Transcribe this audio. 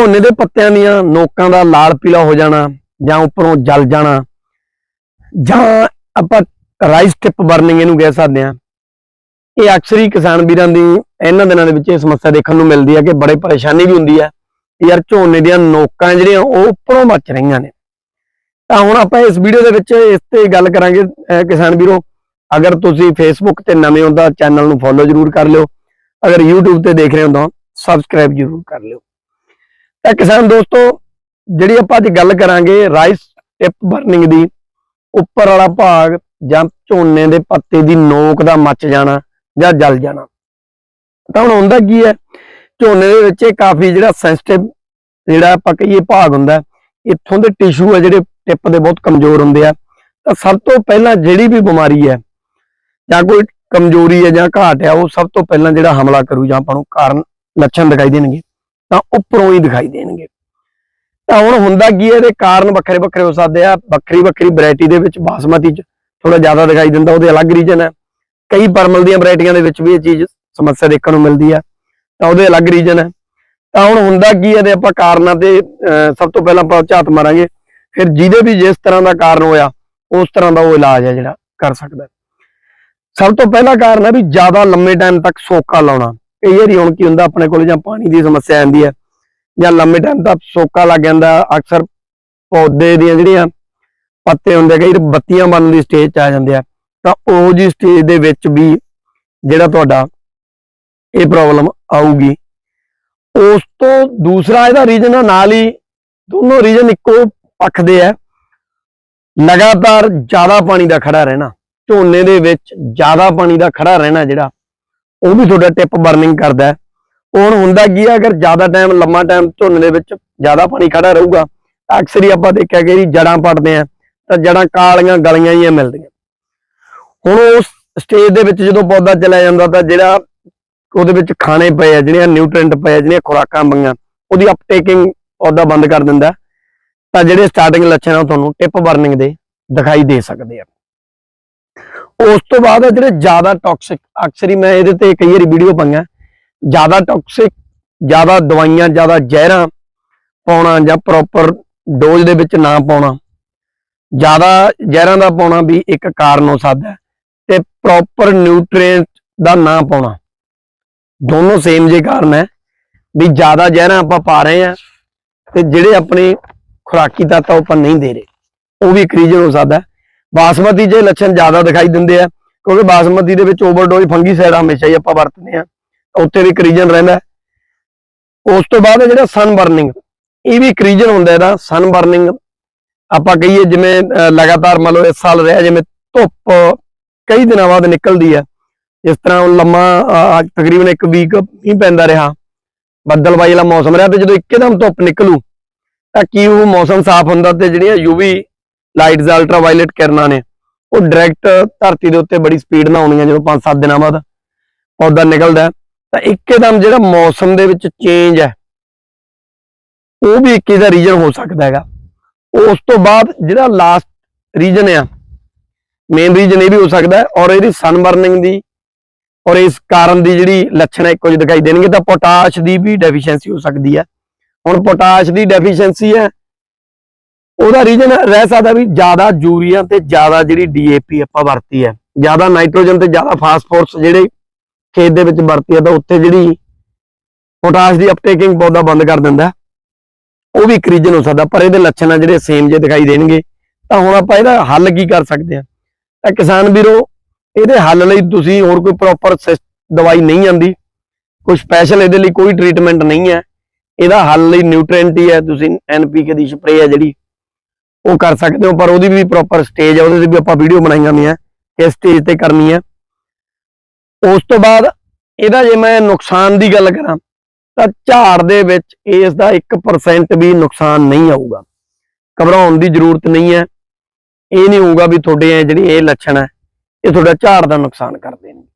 ਝੋਨੇ ਦੇ ਪੱਤਿਆਂ ਦੀਆਂ ਨੋਕਾਂ ਦਾ ਲਾਲ ਪੀਲਾ ਹੋ ਜਾਣਾ ਜਾਂ ਉੱਪਰੋਂ ਜਲ ਜਾਣਾ, ਜਾਂ ਆਪਾਂ ਰਾਈਸ ਟਿਪ ਬਰਨਿੰਗ ਇਹਨੂੰ ਕਹਿ ਸਕਦੇ ਆ ਇਹ ਅਕਸਰ ਹੀ ਕਿਸਾਨ ਵੀਰਾਂ ਦੀ, ਇਹਨਾਂ ਦਿਨਾਂ ਦੇ ਵਿੱਚ ਇਹ ਸਮੱਸਿਆ ਦੇਖਣ ਨੂੰ ਮਿਲਦੀ ਹੈ ਕਿ ਬੜੇ ਪਰੇਸ਼ਾਨੀ ਵੀ ਹੁੰਦੀ ਹੈ ਯਾਰ ਝੋਨੇ ਦੀਆਂ ਨੋਕਾਂ ਜਿਹੜੀਆਂ ਉਹ ਉੱਪਰੋਂ ਬਚ ਰਹੀਆਂ ਨੇ। ਤਾਂ ਹੁਣ ਆਪਾਂ ਇਸ ਵੀਡੀਓ ਦੇ ਵਿੱਚ ਇਸ ਤੇ ਗੱਲ ਕਰਾਂਗੇ ਕਿਸਾਨ ਵੀਰੋ, ਅਗਰ ਤੁਸੀਂ ਫੇਸਬੁੱਕ ਤੇ ਨਵੇਂ ਹੋ ਤਾਂ ਚੈਨਲ ਨੂੰ ਫੋਲੋ ਜ਼ਰੂਰ ਕਰ ਲਿਓ। ਅਗਰ YouTube ਤੇ ਦੇਖ ਰਹੇ ਹੋ ਤਾਂ ਸਬਸਕ੍ਰਾਈਬ ਜ਼ਰੂਰ ਕਰ ਲਿਓ। ਤਾਂ ਕਿਸਾਨ ਦੋਸਤੋ, ਜਿਹੜੀ ਆਪਾਂ ਅੱਜ ਗੱਲ ਕਰਾਂਗੇ ਰਾਈਸ ਟਿਪ ਬਰਨਿੰਗ ਦੀ, ਉੱਪਰ ਵਾਲਾ ਭਾਗ ਜਾਂ ਝੋਨੇ ਦੇ ਪੱਤੇ ਦੀ ਨੋਕ ਦਾ ਮੱਚ ਜਾਣਾ ਜਾਂ ਜਲ ਜਾਣਾ। ਤਾਂ ਹੁਣ ਹੁੰਦਾ ਕੀ ਹੈ? ਝੋਨੇ ਦੇ ਵਿੱਚ ਇਹ ਕਾਫੀ ਜਿਹੜਾ ਸੈਂਸਿਟਿਵ ਜਿਹੜਾ ਆਪਾਂ ਕਹੀਏ ਭਾਗ ਹੁੰਦਾ ਇੱਥੋਂ ਦੇ ਟਿਸ਼ੂ ਹੈ ਜਿਹੜੇ ਟਿਪ ਦੇ ਬਹੁਤ ਕਮਜ਼ੋਰ ਹੁੰਦੇ ਆ। ਤਾਂ ਸਭ ਤੋਂ ਪਹਿਲਾਂ ਜਿਹੜੀ ਵੀ ਬਿਮਾਰੀ ਹੈ, ਜਾਂ ਕੋਈ ਕਮਜ਼ੋਰੀ ਹੈ ਜਾਂ ਘਾਟ ਹੈ, ਉਹ ਸਭ ਤੋਂ ਪਹਿਲਾਂ ਜਿਹੜਾ ਹਮਲਾ ਕਰੂ ਜਾਂ ਆਪਾਂ ਨੂੰ ਕਾਰਨ ਲੱਛਣ ਦਿਖਾਈ ਦੇਣਗੇ। ਤਾਂ ਉੱਪਰੋਂ ਹੀ ਦਿਖਾਈ ਦੇਣਗੇ। ਤਾਂ ਹੁਣ ਹੁੰਦਾ ਕੀ ਹੈ ਇਹਦੇ ਕਾਰਨ ਵੱਖਰੇ ਵੱਖਰੇ ਹੋ ਸਕਦੇ ਆ ਵੱਖਰੀ ਵੱਖਰੀ ਵੈਰਾਈਟੀ ਦੇ ਵਿੱਚ ਬਾਸਮਤੀ ਚ ਥੋੜਾ ਜ਼ਿਆਦਾ ਦਿਖਾਈ ਦਿੰਦਾ ਉਹਦੇ ਅਲੱਗ ਰੀਜਨ ਹੈ। ਕਈ ਪਰਮਲ ਦੀਆਂ ਵੈਰਾਈਟੀਆਂ ਦੇ ਵਿੱਚ ਵੀ ਇਹ ਚੀਜ਼ ਸਮੱਸਿਆ ਦੇਖਣ ਨੂੰ ਮਿਲਦੀ ਆ ਤਾਂ ਉਹਦੇ ਅਲੱਗ ਰੀਜਨ ਹੈ। ਤਾਂ ਹੁਣ ਹੁੰਦਾ ਕੀ ਹੈ ਤੇ ਆਪਾਂ ਕਾਰਨਾਂ ਤੇ ਅਹ, ਸਭ ਤੋਂ ਪਹਿਲਾਂ ਆਪਾਂ ਝਾਤ ਮਾਰਾਂਗੇ। ਫਿਰ ਜਿਹਦੇ ਵੀ ਜਿਸ ਤਰ੍ਹਾਂ ਦਾ ਕਾਰਨ ਹੋਇਆ ਉਸ ਤਰ੍ਹਾਂ ਦਾ ਉਹ ਇਲਾਜ ਹੈ ਜਿਹੜਾ ਕਰ ਸਕਦਾ ਸਭ ਤੋਂ ਪਹਿਲਾ ਕਾਰਨ ਹੈ ਵੀ ਜ਼ਿਆਦਾ ਲੰਮੇ ਟਾਈਮ ਤੱਕ ਸੋਕਾ ਲਾਉਣਾ। ਕਈ ਵਾਰੀ ਹੁਣ ਕੀ ਹੁੰਦਾ, ਆਪਣੇ ਕੋਲ ਜਾਂ ਪਾਣੀ ਦੀ ਸਮੱਸਿਆ ਆਉਂਦੀ ਹੈ ਜਾਂ ਲੰਮੇ ਟਾਈਮ ਤੱਕ ਸੋਕਾ ਲੱਗ ਜਾਂਦਾ, ਅਕਸਰ ਪੌਦੇ ਦੀਆਂ ਜਿਹੜੀਆਂ ਪੱਤੇ ਹੁੰਦੇ ਕਈ ਬੱਤੀਆਂ ਬਣਨ ਦੀ ਸਟੇਜ 'ਚ ਆ ਜਾਂਦੇ ਆ, ਤਾਂ ਉਹ ਜੀ ਸਟੇਜ ਦੇ ਵਿੱਚ ਵੀ ਜਿਹੜਾ ਤੁਹਾਡਾ ਇਹ ਪ੍ਰੋਬਲਮ ਆਊਗੀ। ਉਸ ਤੋਂ ਦੂਸਰਾ ਇਹਦਾ ਰੀਜਨ ਨਾਲ ਹੀ ਦੋਨੋਂ ਰੀਜਨ ਇੱਕੋ ਪੱਖ ਦੇ ਆ, ਲਗਾਤਾਰ ਜ਼ਿਆਦਾ ਪਾਣੀ ਦਾ ਖੜਾ ਰਹਿਣਾ, ਝੋਨੇ ਦੇ ਵਿੱਚ ਜ਼ਿਆਦਾ ਪਾਣੀ ਦਾ ਖੜਾ ਰਹਿਣਾ ਜਿਹੜਾ ਉਹ ਵੀ ਤੁਹਾਡਾ ਟਿਪ ਬਰਨਿੰਗ ਕਰਦਾ ਹੁਣ ਹੁੰਦਾ ਕੀ ਹੈ, ਅਗਰ ਜ਼ਿਆਦਾ ਟਾਈਮ ਲੰਮਾ ਟਾਈਮ ਝੋਨੇ ਦੇ ਵਿੱਚ ਜ਼ਿਆਦਾ ਪਾਣੀ ਖੜਾ ਰਹੂਗਾ ਅਕਸਰ ਹੀ ਆਪਾਂ ਦੇਖਿਆ ਕਿ ਇਹਦੀ ਜੜਾਂ ਪੜਦੇ ਆ, ਤਾਂ ਜੜਾਂ ਕਾਲੀਆਂ ਗਲੀਆਂ ਹੀ ਮਿਲਦੀਆਂ। ਹੁਣ ਉਸ ਸਟੇਜ ਦੇ ਵਿੱਚ ਜਦੋਂ ਪੌਦਾ ਚਲਾ ਜਾਂਦਾ, ਤਾਂ ਜਿਹੜਾ ਉਹਦੇ ਵਿੱਚ ਖਾਣੇ ਪਏ ਆ, ਜਿਹੜੀਆਂ ਨਿਊਟ੍ਰੀਐਂਟ ਪਏ ਆ, ਜਿਹੜੀਆਂ ਖੁਰਾਕਾਂ ਪਈਆਂ, ਉਹਦੀ ਅਪਟੇਕਿੰਗ ਪੌਦਾ ਬੰਦ ਕਰ ਦਿੰਦਾ ਤਾਂ ਜਿਹੜੇ ਸਟਾਰਟਿੰਗ ਲੱਛਣ ਆ ਉਹ ਤੁਹਾਨੂੰ ਟਿਪ ਬਰਨਿੰਗ ਦੇ ਦਿਖਾਈ ਦੇ ਸਕਦੇ ਆ। ਉਸ ਤੋਂ ਬਾਅਦ ਆ ਜਿਹੜੇ ਜ਼ਿਆਦਾ ਟੌਕਸਿਕ ਅਕਸਰ ਹੀ ਮੈਂ ਇਹਦੇ ਤੇ ਕਈ ਵਾਰੀ ਵੀਡੀਓ ਪਾਈਆਂ। ਜ਼ਿਆਦਾ ਟੌਕਸਿਕ ਜ਼ਿਆਦਾ ਦਵਾਈਆਂ, ਜ਼ਿਆਦਾ ਜ਼ਹਿਰਾਂ ਪਾਉਣਾ ਜਾਂ ਪ੍ਰੋਪਰ ਡੋਜ਼ ਦੇ ਵਿੱਚ ਨਾ ਪਾਉਣਾ। ਜ਼ਿਆਦਾ ਜ਼ਹਿਰਾਂ ਦਾ ਪਾਉਣਾ ਵੀ ਇੱਕ ਕਾਰਨ ਹੋ ਸਕਦਾ ਤੇ ਪ੍ਰੋਪਰ ਨਿਊਟ੍ਰੀਐਂਟ ਦਾ ਨਾ ਪਾਉਣਾ। ਦੋਨੋਂ ਸੇਮ ਜੇ ਕਾਰਨ ਹੈ ਵੀ ਜ਼ਿਆਦਾ ਜ਼ਹਿਰਾਂ ਆਪਾਂ ਪਾ ਰਹੇ ਆ ਤੇ ਜਿਹੜੇ ਆਪਣੇ ਖੁਰਾਕੀ ਤੱਤ ਉਹ ਆਪਾਂ ਨਹੀਂ ਦੇ ਰਹੇ। ਉਹ ਵੀ ਇੱਕ ਰੀਜਨ ਹੋ ਸਕਦਾ ਬਾਸਮਤੀ 'ਚ ਇਹ ਲੱਛਣ ਜ਼ਿਆਦਾ ਦਿਖਾਈ ਦਿੰਦੇ ਆ, ਕਿਉਂਕਿ ਬਾਸਮਤੀ ਦੇ ਵਿੱਚ ਓਵਰਡੋਜ਼ ਫੰਗੀਸਾਈਡ ਹਮੇਸ਼ਾ ਹੀ ਆਪਾਂ ਵਰਤਦੇ ਆ ਉੱਥੇ ਵੀ ਇੱਕ ਰੀਜਨ ਰਹਿੰਦਾ ਉਸ ਤੋਂ ਬਾਅਦ ਜਿਹੜਾ ਸਨ ਬਰਨਿੰਗ ਇਹ ਵੀ ਇੱਕ ਰੀਜਨ ਹੁੰਦਾ ਇਹਦਾ ਸਨ ਬਰਨਿੰਗ ਆਪਾਂ ਕਹੀਏ ਜਿਵੇਂ ਲਗਾਤਾਰ ਮੰਨ ਲਓ ਇਸ ਸਾਲ ਰਿਹਾ, ਜਿਵੇਂ ਧੁੱਪ ਕਈ ਦਿਨਾਂ ਬਾਅਦ ਨਿਕਲਦੀ ਹੈ। ਜਿਸ ਤਰ੍ਹਾਂ ਲੰਮਾ ਤਕਰੀਬਨ ਇੱਕ ਵੀਕ ਮੀਂਹ ਪੈਂਦਾ ਰਿਹਾ। ਬੱਦਲਬਾਈ ਵਾਲਾ ਮੌਸਮ ਰਿਹਾ ਤੇ ਜਦੋਂ ਇੱਕਦਮ ਧੁੱਪ ਨਿਕਲੂ, ਤਾਂ ਕੀ ਉਹ ਮੌਸਮ ਸਾਫ਼ ਹੁੰਦਾ ਤੇ ਜਿਹੜੀਆਂ ਯੂਵੀ ਲਾਈਟਸ ਅਲਟਰਾਵਾਇਲਟ ਕਿਰਨਾਂ ਨੇ। ਉਹ ਡਾਇਰੈਕਟ ਧਰਤੀ ਦੇ ਉੱਤੇ ਬੜੀ ਸਪੀਡ ਨਾਲ ਆਉਣੀਆਂ ਜਦੋਂ 5-7 ਦਿਨਾਂ ਬਾਅਦ ਪੌਦਾ ਨਿਕਲਦਾ ਹੈ, ਤਾਂ ਇੱਕਦਮ ਜਿਹੜਾ ਮੌਸਮ ਦੇ ਵਿੱਚ ਚੇਂਜ ਹੈ ਉਹ ਵੀ ਇੱਕ ਇਹਦਾ ਰੀਜਨ ਹੋ ਸਕਦਾ ਹੈਗਾ। ਉਸ ਤੋਂ ਬਾਅਦ ਜਿਹੜਾ ਲਾਸਟ ਰੀਜਨ ਆ ਮੇਨ ਰੀਜਨ ਇਹ ਵੀ ਹੋ ਸਕਦਾ ਔਰ ਇਹਦੀ ਸਨ ਬਰਨਿੰਗ ਦੀ ਔਰ ਇਸ ਕਾਰਨ ਦੀ ਜਿਹੜੀ ਲੱਛਣ ਹੈ ਇੱਕੋ ਜਿਹੇ ਦਿਖਾਈ ਦੇਣਗੇ। ਤਾਂ ਪੋਟਾਸ਼ ਦੀ ਵੀ ਡੈਫੀਸ਼ੀਐਂਸੀ ਹੋ ਸਕਦੀ ਹੈ। ਹੁਣ ਪੋਟਾਸ਼ ਦੀ ਡੈਫੀਸ਼ੀਐਂਸੀ ਹੈ ਉਹਦਾ ਰੀਜਨ ਰਹਿ ਸਕਦਾ ਵੀ ਜ਼ਿਆਦਾ ਯੂਰੀਆ ਤੇ ਜ਼ਿਆਦਾ ਜਿਹੜੀ ਡੀਏਪੀ ਆਪਾਂ ਵਰਤੀ ਹੈ, ਜ਼ਿਆਦਾ ਨਾਈਟ੍ਰੋਜਨ ਤੇ ਜ਼ਿਆਦਾ ਫਾਸਫੋਰਸ ਜਿਹੜੇ ਖੇਤ ਦੇ ਵਿੱਚ ਵਰਤੀ ਹੈ ਤਾਂ ਉੱਥੇ ਜਿਹੜੀ ਪੋਟਾਸ਼ ਦੀ ਅਪਟੇਕਿੰਗ ਪੌਦਾ ਬੰਦ ਕਰ ਦਿੰਦਾ ਉਹ ਵੀ ਇੱਕ ਰੀਜਨ ਹੋ ਸਕਦਾ, ਪਰ ਇਹਦੇ ਲੱਛਣ ਆ ਜਿਹੜੇ ਸੇਮ ਜੇ ਦਿਖਾਈ ਦੇਣਗੇ, ਤਾਂ ਹੁਣ ਆਪਾਂ ਇਹਦਾ ਹੱਲ ਕੀ ਕਰ ਸਕਦੇ ਹਾਂ। ਤਾਂ ਕਿਸਾਨ ਵੀਰੋ, ਇਹਦੇ ਹੱਲ ਲਈ ਤੁਸੀਂ ਹੋਰ ਕੋਈ ਪ੍ਰੋਪਰ ਦਵਾਈ ਨਹੀਂ ਆਂਦੀ ਕੋਈ ਸਪੈਸ਼ਲ ਇਹਦੇ ਲਈ ਕੋਈ ਟ੍ਰੀਟਮੈਂਟ ਨਹੀਂ ਹੈ। ਇਹਦਾ ਹੱਲ ਲਈ ਨਿਊਟ੍ਰੀਐਂਟ ਹੀ ਹੈ, ਤੁਸੀਂ ਐਨਪੀਕੇ ਦੀ ਸਪਰੇਅ ਹੈ ਜਿਹੜੀ ਉਹ ਕਰ ਸਕਦੇ ਹੋ, ਪਰ ਉਹਦੀ ਵੀ ਪ੍ਰੋਪਰ ਸਟੇਜ ਹੈ ਉਹਦੇ ਤੇ ਵੀ ਆਪਾਂ ਵੀਡੀਓ ਬਣਾਈਆਂ ਹੋਈਆਂ ਇਸ ਸਟੇਜ ਤੇ ਕਰਨੀ ਹੈ ਉਸ ਤੋਂ ਬਾਅਦ ਇਹਦਾ ਜੇ ਮੈਂ ਨੁਕਸਾਨ ਦੀ ਗੱਲ ਕਰਾਂ, ਤਾਂ ਝਾੜ ਦੇ ਵਿੱਚ ਇਸ ਦਾ 1% ਵੀ ਨੁਕਸਾਨ ਨਹੀਂ ਆਊਗਾ। ਘਬਰਾਉਣ ਦੀ ਜ਼ਰੂਰਤ ਨਹੀਂ ਹੈ। ਇਹ ਨਹੀਂ ਹੋਊਗਾ ਵੀ ਤੁਹਾਡੇ ਜਿਹੜੀ ਇਹ ਲੱਛਣ ਹੈ, ਇਹ ਤੁਹਾਡਾ ਝਾੜ ਦਾ ਨੁਕਸਾਨ ਕਰ ਦੇਣਗੇ।